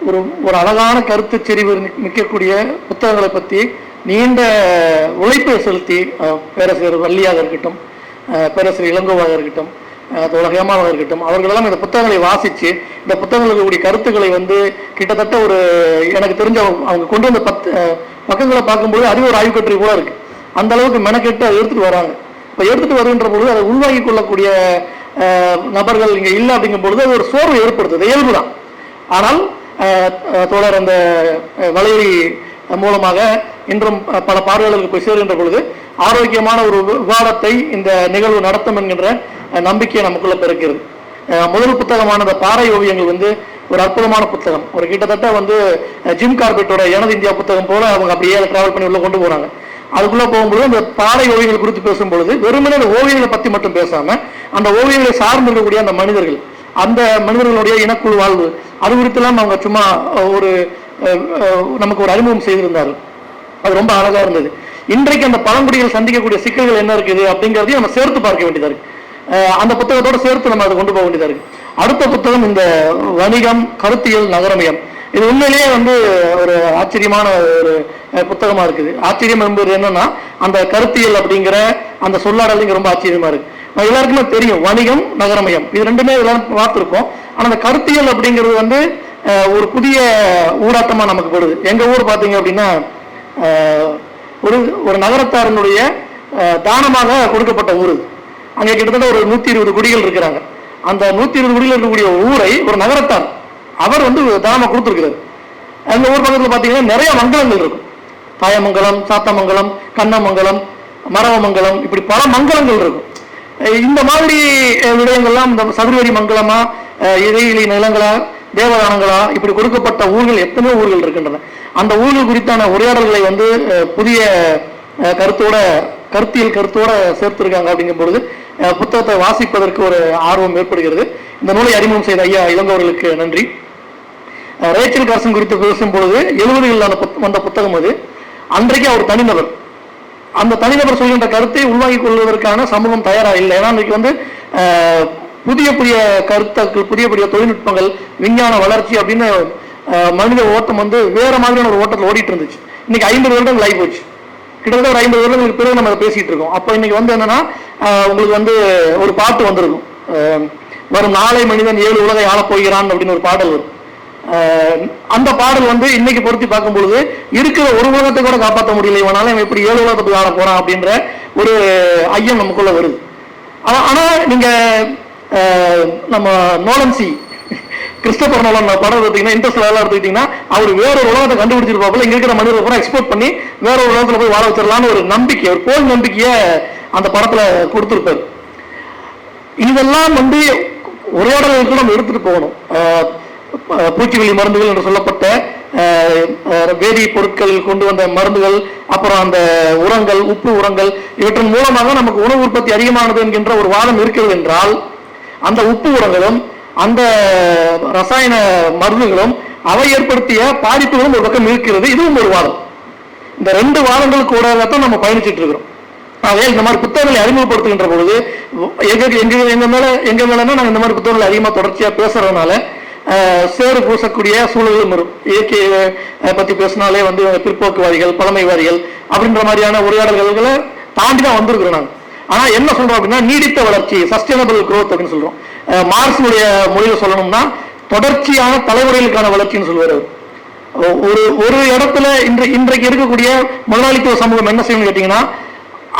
ஒரு ஒரு அழகான கருத்து செறிவு மிக்கக்கூடிய புத்தகங்களை பற்றி நீண்ட உழைப்பை செலுத்தி அஹ், பேராசிரியர் வள்ளியாக இருக்கட்டும் அஹ், பேராசிரியர் இளங்கோவாக இருக்கட்டும் அஹ், இருக்கட்டும் அவர்களெல்லாம் இந்த புத்தகங்களை வாசித்து இந்த புத்தகங்களில் இருக்கக்கூடிய கருத்துக்களை வந்து கிட்டத்தட்ட ஒரு எனக்கு தெரிஞ்ச அவங்க கொண்டு வந்த பத்து பக்கங்களை பார்க்கும்போது அது ஒரு ஆய்வு கூட இருக்குது அந்த அளவுக்கு மெனக்கெட்டு அதை எடுத்துகிட்டு வராங்க. இப்போ எடுத்துகிட்டு வருகின்ற பொழுது அதை உள்வாங்கிக் கொள்ளக்கூடிய நபர்கள் இங்கே இல்லை அப்படிங்கும் பொழுது அது ஒரு சோர்வை ஏற்படுத்துது. இயல்பு தான் ஆனால் தோழர் அந்த அஹ், வலையொலி மூலமாக இன்றும் பல பார்வையாளர்களுக்கு போய் சேருகின்ற பொழுது ஆரோக்கியமான ஒரு விவாதத்தை இந்த நிகழ்வு நடத்தும் என்கின்ற நம்பிக்கையை நம்பிக்கை நமக்குள்ள பிறக்கிறது. முதல் புத்தகமான அந்த பாறை ஓவியங்கள் வந்து ஒரு அற்புதமான புத்தகம். ஒரு கிட்டத்தட்ட வந்து ஜிம் கார்பெட்டோட எனது இந்தியா புத்தகம் போல அவங்க அப்படியே டிராவல் பண்ணி உள்ள கொண்டு போறாங்க. அதுக்குள்ளே போகும்போது அந்த பாறை ஓவியங்கள் குறித்து பேசும்பொழுது வெறுமனே அந்த ஓவியங்களை பற்றி மட்டும் பேசாமல் அந்த ஓவியங்களை சார்ந்து இருக்கக்கூடிய அந்த மனிதர்கள் அந்த மனிதர்களுடைய இனக்குழு வாழ்வு. அது குறித்தெல்லாம் அவங்க சும்மா ஒரு நமக்கு ஒரு அறிமுகம் செய்திருந்தார் அது ரொம்ப அழகாக இருந்தது. இன்றைக்கு அந்த பழங்குடிகள் சந்திக்கக்கூடிய சிக்கல்கள் என்ன இருக்குது அப்படிங்கிறதையும் நம்ம சேர்த்து பார்க்க வேண்டியதாக இருக்கு. அந்த புத்தகத்தோட சேர்த்து நம்ம அதை கொண்டு போக வேண்டியதாக இருக்கு. அடுத்த புத்தகம் இந்த வணிகம் கருத்தியல் நகரமயம். இது உண்மையிலேயே வந்து ஒரு ஆச்சரியமான ஒரு புத்தகமாக புத்தகமா இருக்குது. ஆச்சரியம் என்பது என்னன்னா அந்த கருத்தியல் அப்படிங்கிற அந்த சொல்லாடல் இங்க ரொம்ப ஆச்சரியமா இருக்கு. எல்லாருக்குமே தெரியும் வணிகம் நகரமயம். இது ரெண்டுமே எல்லாரும் பார்த்துருக்கோம் ஆனா அந்த கருத்தியல் அப்படிங்கிறது வந்து ஒரு புதிய ஊடாட்டமா நமக்கு போடுது. எங்க ஊர் பாத்தீங்க அப்படின்னா ஒரு ஒரு நகரத்தாரனுடைய தானமாக கொடுக்கப்பட்ட ஊர். அங்கே கிட்டத்தட்ட ஒரு நூத்தி இருபது குடிகள் இருக்கிறாங்க. அந்த நூத்தி இருபது குடிகள் இருக்கக்கூடிய ஊரை ஒரு நகரத்தார் அவர் வந்து தானமா கொடுத்துருக்கிறார். அந்த ஊர் பக்கத்தில் பாத்தீங்கன்னா நிறைய மங்கலங்கள் இருக்கும். தாயமங்கலம் சாத்தமங்கலம் கண்ணமங்கலம் மரவமங்கலம் இப்படி பல மங்கலங்கள் இருக்கும். இந்த மாதிரி விடயங்கள்லாம் இந்த சதுர்வரி மங்கலமா அஹ், இறையிலி நிலங்களா தேவதானங்களா இப்படி கொடுக்கப்பட்ட ஊர்கள் எத்தனையோ ஊர்கள் இருக்கின்றன. அந்த ஊர்கள் குறித்தான உரையாடல்களை வந்து புதிய கருத்தோட கருத்தியல் கருத்தோட சேர்த்திருக்காங்க அப்படிங்கும் பொழுது புத்தகத்தை வாசிப்பதற்கு ஒரு ஆர்வம் ஏற்படுகிறது. இந்த நூலை அறிமுகம் செய்த ஐயா இளங்கவர்களுக்கு நன்றி. ரேச்சல் கார்சன் குறித்து பேசும் பொழுது எழுபதுகளில் அந்த வந்த புத்தகம் அது. அன்றைக்கு அவர் தனிநபர். அந்த தனிநபர் சொல்கின்ற கருத்தை உள்வாங்கிக் கொள்வதற்கான சமூகம் தயாரா இல்லை. ஏன்னா அன்றைக்கு வந்து புதிய புதிய கருத்துக்கள் புதிய புதிய தொழில்நுட்பங்கள் விஞ்ஞான வளர்ச்சி அப்படின்னு மனித ஓட்டம் வந்து வேற மாதிரியான ஒரு ஓட்டத்தில் ஓடிட்டு இருந்துச்சு. இன்னைக்கு ஐம்பது வருடங்கள் ஆகி போச்சு கிட்டத்தட்ட ஒரு ஐம்பது வருடங்களுக்கு பிறகு நம்ம பேசிட்டு இருக்கோம். அப்போ இன்னைக்கு வந்து என்னன்னா உங்களுக்கு வந்து ஒரு பாட்டு வந்திருக்கும். வரும் நாளை மனிதன் ஏழு உலகை ஆளப் போகிறான் அப்படின்னு ஒரு பாடல் வரும். அந்த பாடல் வந்து இன்னைக்கு பொருத்தி பார்க்கும் பொழுது இருக்கிற ஒரு உலகத்தை கூட காப்பாற்ற முடியல. இவனால இவன் இப்படி ஏழு உலகத்துக்கு ஆட போறான் அப்படின்ற ஒரு ஐயம் நமக்குள்ள வருது. ஆனா நீங்க நம்ம நோலன்சி கிறிஸ்டபர் நோலன் படம் எடுத்தீங்கன்னா இன்ட்ரெஸ்ட் எல்லாம் எடுத்துக்கிட்டீங்கன்னா அவர் வேற ஒரு உலகத்தை கண்டுபிடிச்சிருப்பாப்புல. இங்க இருக்கிற மனிதர்கள் பூரா எக்ஸ்போர்ட் பண்ணி வேற ஒரு உலகத்துல போய் வாழ வச்சிடலாம்னு ஒரு நம்பிக்கை ஒரு போல் நம்பிக்கையை அந்த படத்துல கொடுத்துருப்பாரு. இதெல்லாம் வந்து உரையாடல்களுக்கு நம்ம எடுத்துட்டு போகணும். பூச்சிக்கொல்லி மருந்துகள் என்று சொல்லப்பட்ட வேதி பொருட்கள் கொண்டு வந்த மருந்துகள் அப்புறம் அந்த உரங்கள் உப்பு உரங்கள் இவற்றின் மூலமாக நமக்கு உணவு உற்பத்தி அதிகமானது என்கின்ற ஒரு வாதம் இருக்கிறது என்றால் அந்த உப்பு உரங்களும் அந்த ரசாயன மருந்துகளும் அவை ஏற்படுத்திய பாதிப்புகளும் ஒரு பக்கம் இருக்கிறது. இதுவும் ஒரு வாதம். இந்த ரெண்டு வாதங்களுக்கு தான் நம்ம பயணிச்சுட்டு இருக்கிறோம். ஆகவே இந்த மாதிரி புத்தகங்களை அறிமுகப்படுத்துகின்ற பொழுது எங்க எங்க எங்க மேல எங்க மேலன்னா நாங்கள் இந்த மாதிரி புத்தகங்களை அதிகமாக தொடர்ச்சியாக பேசுறதுனால சேறு பூசக்கூடிய சூழலும் வரும். இயற்கையை பற்றி பேசினாலே வந்து பிற்போக்குவாதிகள் பழமைவாதிகள் அப்படின்ற மாதிரியான உரையாடல்களை தாண்டி தான் வந்திருக்கிறோம் நாங்கள் ஆனால் என்ன சொல்கிறோம் அப்படின்னா நீடித்த வளர்ச்சி சஸ்டைனபிள் க்ரோத் அப்படின்னு சொல்கிறோம் மார்க்ஸுடைய மொழியில் சொல்லணும்னா தொடர்ச்சியான தலைமுறைகளுக்கான வளர்ச்சின்னு சொல்லுவார் ஒரு ஒரு இடத்துல இன்று இன்றைக்கு இருக்கக்கூடிய முதலாளித்துவ சமூகம் என்ன செய்யணும்னு கேட்டிங்கன்னா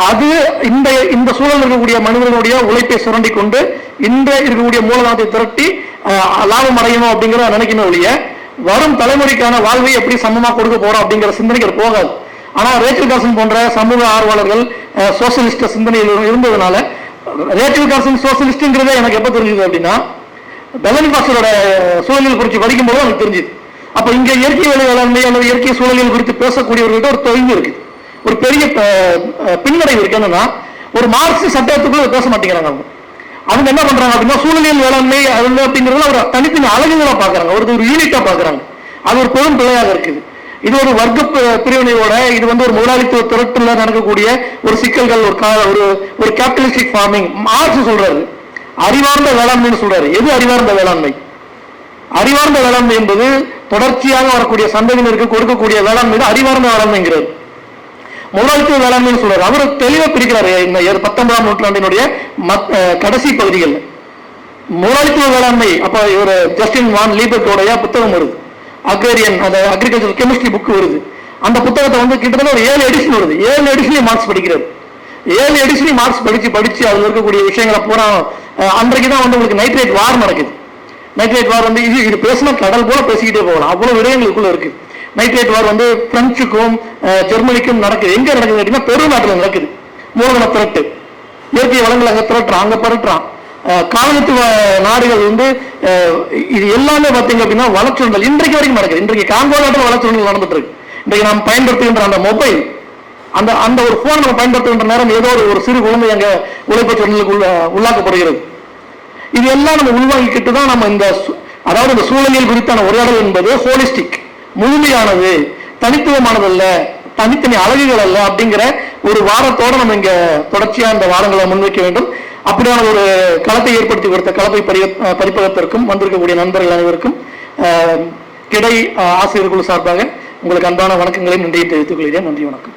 அது இந்த இந்த சூழல் இருக்கக்கூடிய மனிதர்களுடைய உழைப்பை சுரண்டி கொண்டு இந்த இருக்கக்கூடிய மூலதனத்தை திரட்டி லாபம் அடையணும் அப்படிங்கிறத நினைக்கணும் ஒழிய வரும் தலைமுறைக்கான வாழ்வை எப்படி சமமாக கொடுக்க போறோம் அப்படிங்கிற சிந்தனைகள் போகாது. ஆனால் ரேச்சல் காசன் போன்ற சமூக ஆர்வலர்கள் சோசியலிஸ்ட சிந்தனையில் இருந்ததுனால ரேச்சல் காசன் சோசியலிஸ்ட்ங்கிறதே எனக்கு எப்போ தெரிஞ்சது அப்படின்னா பெலனி பாஸ்டரோட சூழலில் குறித்து படிக்கும்போது எனக்கு தெரிஞ்சுது. அப்போ இங்கே இயற்கை வேலை வேளாண்மை அல்லது இயற்கை சூழலில் குறித்து பேசக்கூடியவர்கள்ட்ட ஒரு தொய்வு இருக்கு. ஒரு பெரிய பின்னடைவு இருக்கு. என்னன்னா ஒரு மார்க்சிஸ்ட் சட்டத்துக்குள்ள பேச மாட்டேங்கிறாங்க அவங்க. அவங்க என்ன பண்றாங்க அப்படின்னா சூழலியல் வேளாண்மை அது அப்படிங்கிறதுல ஒரு தனித்தனி அழகுகளா பாக்குறாங்க ஒரு ஒரு யூனிட்டா பாக்குறாங்க அது ஒரு பெரும் பிழையாக இருக்குது. இது ஒரு வர்க்க பிரிவினையோட இது வந்து ஒரு முதலாளித்துவ திரட்டுல நடக்கக்கூடிய ஒரு சிக்கல்கள் ஒரு கா- ஒரு ஒரு கேபிட்டலிஸ்டிக் ஃபார்மிங் மார்க்ஸ் சொல்றாரு. அறிவார்ந்த வேளாண்மைன்னு சொல்றாரு. எது அறிவார்ந்த வேளாண்மை? அறிவார்ந்த வேளாண்மை என்பது தொடர்ச்சியாக வரக்கூடிய சந்ததியினருக்கு கொடுக்கக்கூடிய வேளாண்மை அறிவார்ந்த வேளாண்மைங்கிறது. முதலாளித்துவ வேளாண்மைன்னு சொல்றாரு. அவர் தெளிவா பிரிக்கிறாரு. இந்த பத்தொன்பதாம் நூற்றாண்டினுடைய கடைசி பகுதிகளில் முதலாளித்துவ வேளாண்மை அப்ப இவர் ஜஸ்டின் வான் லீபர்டோடைய புத்தகம் வருது. அக்ரேரியன் அந்த அக்ரிகல்ச்சர் கெமிஸ்ட்ரி புக் வருது. அந்த புத்தகத்தை வந்து கிட்டத்தட்ட ஒரு ஏழு எடிஷன் வருது. ஏழு எடிஷன்லையும் மார்க்ஸ் படிக்கிறார். ஏழு எடிஷன்லையும் மார்க்ஸ் படிச்சு படிச்சு அதுல இருக்கக்கூடிய விஷயங்களை பூரா அன்றைக்கு தான் வந்து உங்களுக்கு நைட்ரேட் வார் நடக்குது. நைட்ரேட் வார் வந்து இது இது பேசினா கடல் போல பேசிக்கிட்டே போகலாம். அவ்வளவு விடயங்களுக்குள்ள இருக்குது நைட்ரேட் வார் வந்து பிரெஞ்சுக்கும் ஜெர்மனிக்கும் நடக்குது. எங்க நடக்குது கேட்டீங்கன்னா பெரு நாட்டில் நடக்குது. மூலதன திரட்டு. இயற்கை வளங்களை அங்கே திரட்டுறான் அங்கே பரட்டுறான். அஹ், காலனித்துவ நாடுகள் வந்து இது எல்லாமே பார்த்தீங்க அப்படின்னா வளர்ச்சுண்டல் இன்றைக்கு வரைக்கும் நடக்குது. இன்றைக்கு காங்கோ நாட்டில் வளர்ச்சுண்டல் நடந்துட்டு இருக்கு இன்றைக்கு நாம் பயன்படுத்துகின்ற அந்த மொபைல் அந்த அந்த ஒரு போன் நம்ம பயன்படுத்துகின்ற நேரம் ஏதோ ஒரு ஒரு சிறு குழந்தை அங்கே உழைப்பு சொன்னலுக்கு உள்ள உள்ளாக்கப்படுகிறது. இது எல்லாம் நம்ம உள்வாங்கிக்கிட்டு தான் நம்ம இந்த சு- அதாவது இந்த சூழலியல் குறித்தான உரையாடல் என்பது ஹோலிஸ்டிக் முழுமையானது தனித்துவமானதல்ல தனித்தனி அழகுகள் அல்ல அப்படிங்கிற ஒரு வாரத்தோட நம்ம இங்க தொடர்ச்சியா இந்த வாரங்களை முன்வைக்க வேண்டும். அப்படியான ஒரு களத்தை ஏற்படுத்தி கொடுத்த களத்தை பரி பதிப்பகத்திற்கும் வந்திருக்கக்கூடிய நண்பர்கள் அனைவருக்கும் கிடை ஆசிரியர்கள் சார்பாக உங்களுக்கு அன்பான வணக்கங்களையும் நன்றியை தெரிவித்துக் கொள்கிறேன். நன்றி வணக்கம்.